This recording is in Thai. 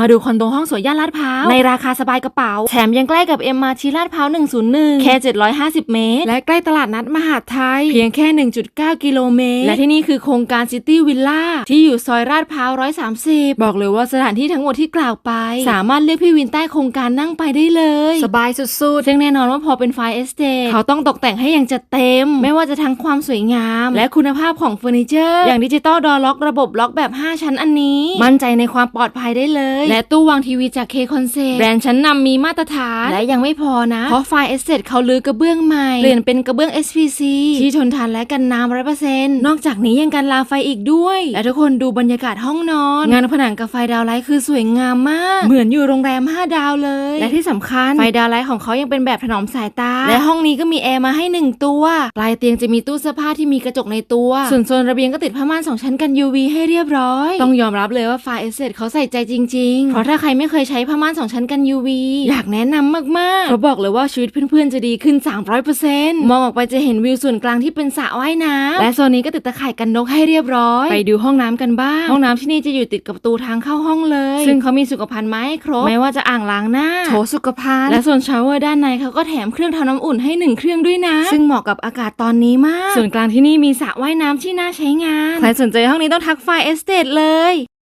มาดูคอนโดห้องสวยย่านลาดพร้าวในราคาสบายกระเป๋า แถมยังใกล้กับเอ็มมาทีลาดพร้าว 101 แค่ 750 เมตร และใกล้ตลาดนัดมหาดไทย เพียงแค่ 1.9 กิโลเมตร และที่นี่คือโครงการซิตี้วิลล่าที่อยู่ซอยลาดพร้าว 130 บอกเลยว่าสถานที่ทั้งหมดที่กล่าวไป สามารถเลือกพี่วินใต้โครงการนั่งไปได้เลย สบายสุดๆซึ่งแน่นอนว่าพอเป็นไฟเอสเตเขาต้องตกแต่งให้อย่างจัดเต็ม ไม่ว่าจะทั้งความสวยงาม และคุณภาพของเฟอร์นิเจอร์ อย่างดิจิตอลดอล็อกระบบล็อกแบบ 5 ชั้นอันนี้ มั่นใจในความปลอดภัยได้เลยและตู้วางทีวีจากเคคอนเซแบรนด์ชั้นนำมีมาตรฐาน และยังไม่พอนะ เพราะไฟเอสเตเขาลือกระเบื้องใหม่ เปลี่ยนเป็นกระเบื้อง SPC ที่ทนทานและกันน้ำร้อยเปอร์เซ็นต์นอกจากนี้ยังกันลาไฟอีกด้วย และทุกคนดูบรรยากาศห้องนอน งานผนังกับไฟดาวไลท์คือสวยงามมาก เหมือนอยู่โรงแรม 5 ดาวเลย และที่สำคัญไฟดาวไลท์ของเขายังเป็นแบบถนอมสายตา และห้องนี้ก็มีแอร์มาให้หนึ่งตัว ปลายเตียงจะมีตู้เสื้อผ้าที่มีกระจกในตัว ส่วนโซนระเบียงก็ติดผ้าม่านสองชั้นกัน UV ให้เรียบร้อย ต้องยอมรับเลยว่าไฟเอสเเขาใส่ใจจริงๆเพราะถ้าใครไม่เคยใช้ผ้าม่านสองชั้นกัน UV อยากแนะนำมากๆเขาบอกเลยว่าชีวิตเพื่อนๆจะดีขึ้น 300%มองออกไปจะเห็นวิวส่วนกลางที่เป็นสระว่ายน้ำและโซนนี้ก็ติดตะข่ายกันนกให้เรียบร้อย ไปดูห้องน้ำกันบ้าง ห้องน้ำที่นี่จะอยู่ติดกับประตูทางเข้าห้องเลย ซึ่งเขามีสุขภัณฑ์มาให้ครบ ไม่ว่าจะอ่างล้างหน้าโถสุขภัณฑ์และส่วนชาวเวอร์ด้านในเขาก็แถมเครื่องทำน้ำอุ่นให้หนึ่งเครื่องด้วยนะ ซึ่งเหมาะกับอากาศตอนนี้มาก ส่วนกลางที่นี่มีสระว่ายน้ำที่น่าใช้งาน ใครสนใจห้องนี้ต้องทักไฟเอสเตเลย